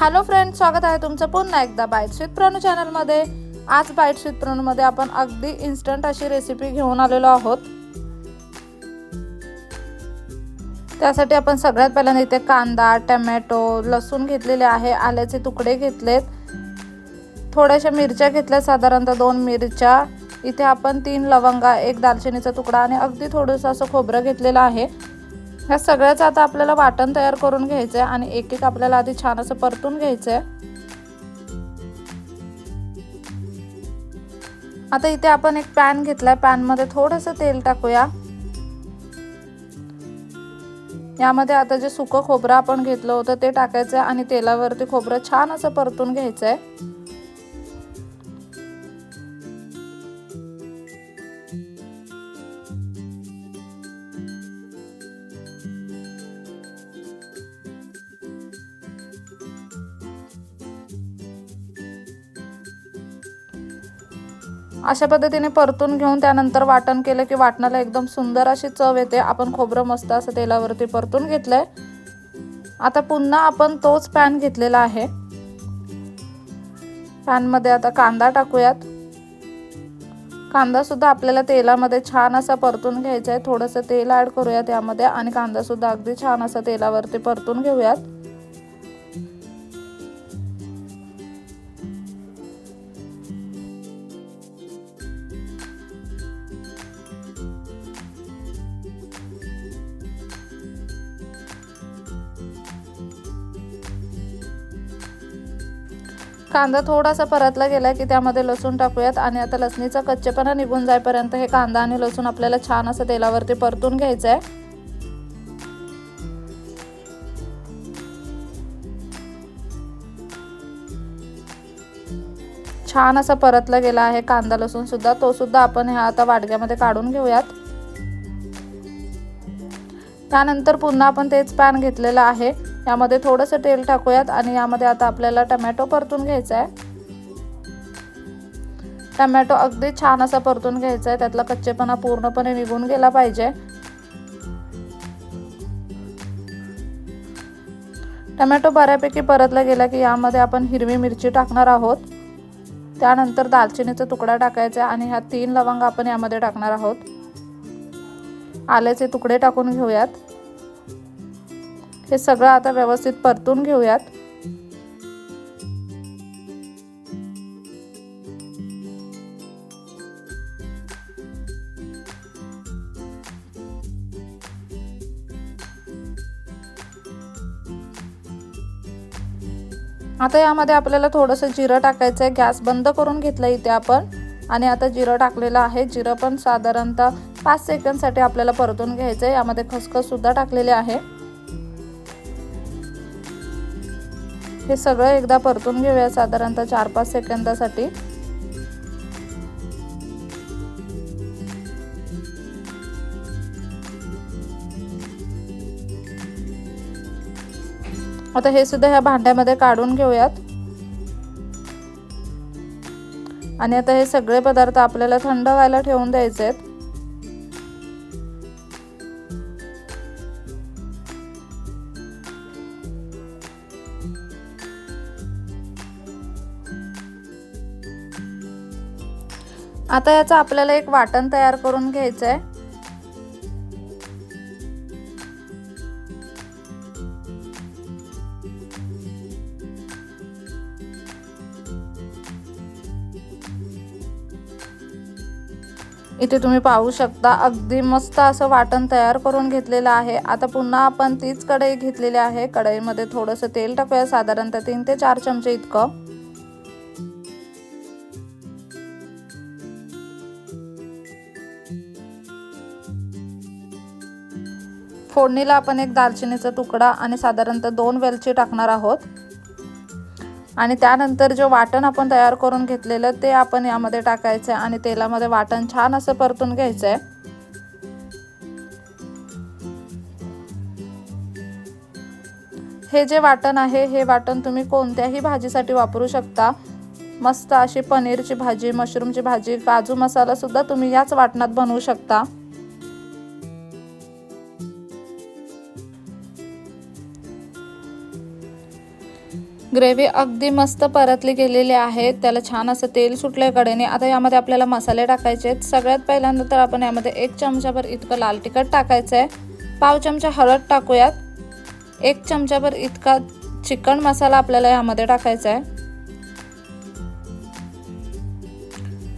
Hello friend स्वागत आहे तुमचं पुन्हा एकदा बाईट विथ प्रणू चॅनलमध्ये आज बाईट विथ प्रणूमध्ये आपण अगदी इन्स्टंट अशी रेसिपी घेऊन आलेलो आहोत. त्यासाठी आपण सगळ्यात पहिल्यांदा इथे कांदा टमॅटो लसूण घेतलेले आहे आल्याचे तुकडे घेतलेत. थोड्याशा मिरच्या घेतल्या साधारणतः दोन मिरच्या. इथे आपण तीन लवंगा एक दालचिनीचा तुकडा आणि अगदी थोडंसं असं खोबरं घेतलेलं आहे. ह्या सगळ्याचं आता आपल्याला वाटण तयार करून घ्यायचं आहे आणि एक एक आपल्याला आधी छान असं परतून घ्यायचं आहे आता इथे आपण एक पॅन घेतलाय. पॅनमध्ये थोडंसं तेल टाकूया. यामध्ये आता जे सुकं खोबरं आपण घेतलं होतं ते टाकायचं आहे आणि तेलावरती खोबरं छान असं परतून घ्यायचं आहे अशा पद्धतीने परतून घेऊन त्यानंतर वाटण केलं की वाटणाला एकदम सुंदर अशी चव येते. आपण खोबरं मस्त असं तेलावरती परतून घेतलंय. आता पुन्हा आपण तोच पॅन घेतलेला आहे. पॅनमध्ये आता कांदा टाकूयात. कांदा सुद्धा आपल्याला तेलामध्ये छान असा परतून घ्यायचा आहे थोडंसं तेल ॲड करूयात यामध्ये आणि कांदा सुद्धा अगदी छान असा तेलावरती परतून घेऊयात. कांदा थोडासा परतला गेला की त्यामध्ये लसूण टाकूयात आणि आता लसणीचा कच्चेपणा निघून जाईपर्यंत हे कांदा आणि लसूण आपल्याला छान असं तेलावरती परतून घ्यायचं आहे छान असा परतला गेला आहे कांदा लसूण सुद्धा. तो सुद्धा आपण ह्या आता वाडग्यामध्ये काढून घेऊयात. त्यानंतर पुन्हा आपण तेच पॅन घेतलेलं आहे. यामध्ये थोडंसं तेल टाकूयात आणि यामध्ये आता आपल्याला टमॅटो परतून घ्यायचा आहे टमॅटो अगदी छान असा परतून घ्यायचा आहे त्यातला कच्चेपणा पूर्णपणे निघून गेला पाहिजे. टमॅटो बऱ्यापैकी परतला गेला की यामध्ये आपण हिरवी मिरची टाकणार आहोत. त्यानंतर दालचिनीचा तुकडा टाकायचा आणि ह्या तीन लवंग आपण यामध्ये टाकणार आहोत. आल्याचे तुकडे टाकून घेऊयात. हे सगळं आता व्यवस्थित परतून घेऊयात. आता यामध्ये आपल्याला थोडंसं जिरं टाकायचं आहे. गॅस बंद करून घेतलं इथे आपण. आणि आता जिरं टाकलेलं आहे. जिरं पण साधारणतः पाच सेकंदसाठी आपल्याला परतून घ्यायचं आहे. यामध्ये खसखस सुद्धा टाकलेले आहे. हे सगळं एकदा परतून घेऊया साधारणतः चार पाच सेकंदासाठी. आता हे सुद्धा ह्या भांड्यामध्ये काढून घेऊयात. आणि आता हे सगळे पदार्थ आपल्याला थंड व्हायला ठेवून द्यायचे आहेत आता याचं आपल्याला एक वाटण तयार करून घ्यायचं आहे इथे तुम्ही पाहू शकता अगदी मस्त असं वाटण तयार करून घेतलेलं आहे. आता पुन्हा आपण तीच कढई घेतलेली आहे. कढईमध्ये थोडंसं तेल टाकूया साधारणतः तीन ते चार चमचे इतकं. फोडणीला आपण एक दालचिनीचा तुकडा आणि साधारणतः दोन वेलची टाकणार आहोत. आणि त्यानंतर जे वाटण आपण तयार करून घेतलेलं ते आपण यामध्ये टाकायचं आहे आणि तेलामध्ये वाटण छान असं परतून घ्यायचं आहे. हे जे वाटण आहे हे वाटण तुम्ही कोणत्याही भाजीसाठी वापरू शकता. मस्त अशी पनीरची भाजी मशरूमची भाजी काजू मसाला सुद्धा तुम्ही याच वाटणात बनवू शकता. ग्रेव्ही अगदी मस्त परतली गेलेली आहे. त्याला छान असं तेल सुटलंय कडेने. आता यामध्ये आपल्याला मसाले टाकायचे आहेत. सगळ्यात पहिल्यांदा तर आपण यामध्ये एक चमचाभर इतकं लाल तिखट टाकायचं आहे पाव चमचा हळद टाकूयात. एक चमचाभर इतका चिकन मसाला आपल्याला यामध्ये टाकायचा आहे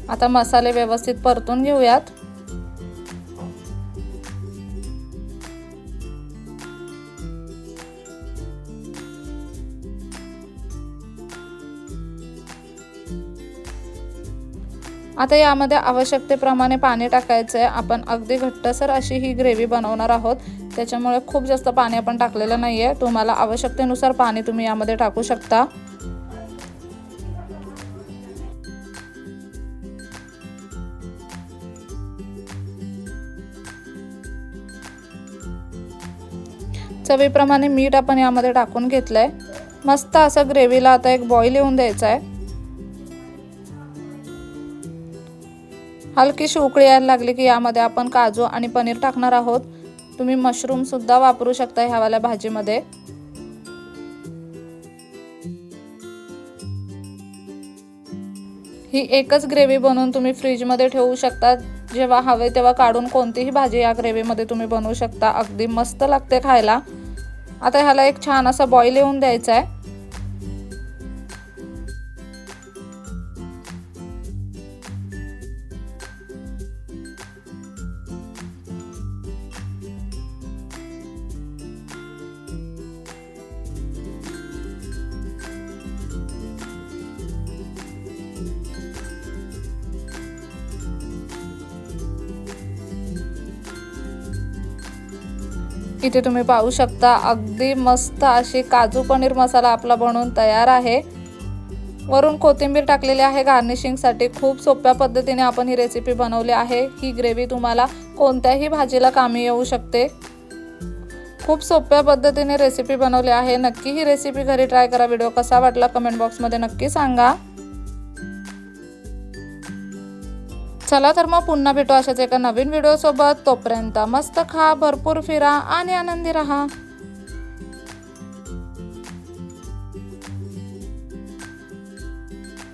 आता मसाले व्यवस्थित परतून घेऊयात. आता यामध्ये आवश्यकतेप्रमाणे पाणी टाकायचं आहे आपण अगदी घट्टसर अशी ही ग्रेव्ही बनवणार आहोत. त्याच्यामुळे खूप जास्त पाणी आपण टाकलेलं नाही आहे तुम्हाला आवश्यकतेनुसार पाणी तुम्ही यामध्ये टाकू शकता. चवीप्रमाणे मीठ आपण यामध्ये टाकून घेतलंय. मस्त असं ग्रेव्हीला आता एक बॉईल येऊन द्यायचा आहे हलकीशी उकळी यायला लागली की यामध्ये आपण काजू आणि पनीर टाकणार आहोत. तुम्ही मशरूम सुद्धा वापरू शकता ह्यावाल्या भाजीमध्ये. ही एकच ग्रेव्ही बनवून तुम्ही फ्रीजमध्ये ठेवू शकता. जेव्हा हवे तेव्हा काढून कोणतीही भाजी या ग्रेव्हीमध्ये तुम्ही बनवू शकता. अगदी मस्त लागते खायला. आता ह्याला एक छान असा बॉईल येऊन द्यायचा आहे इथे तुम्ही पाहू शकता अगदी मस्त अशी काजू पनीर मसाला आपला बनवून तयार आहे. वरून कोथिंबीर टाकलेली आहे गार्निशिंगसाठी खूप सोप्या पद्धतीने आपण ही रेसिपी बनवली आहे. ही ग्रेव्ही तुम्हाला कोणत्याही भाजीला कामी येऊ शकते. खूप सोप्या पद्धतीने रेसिपी बनवली आहे. नक्की ही रेसिपी घरी ट्राय करा. व्हिडिओ कसा वाटला कमेंट बॉक्समध्ये नक्की सांगा. चला तर मग पुन्हा भेटू अशाच एका नवीन व्हिडिओसोबत. तोपर्यंत मस्त खा भरपूर फिरा आणि आनंदी राहा.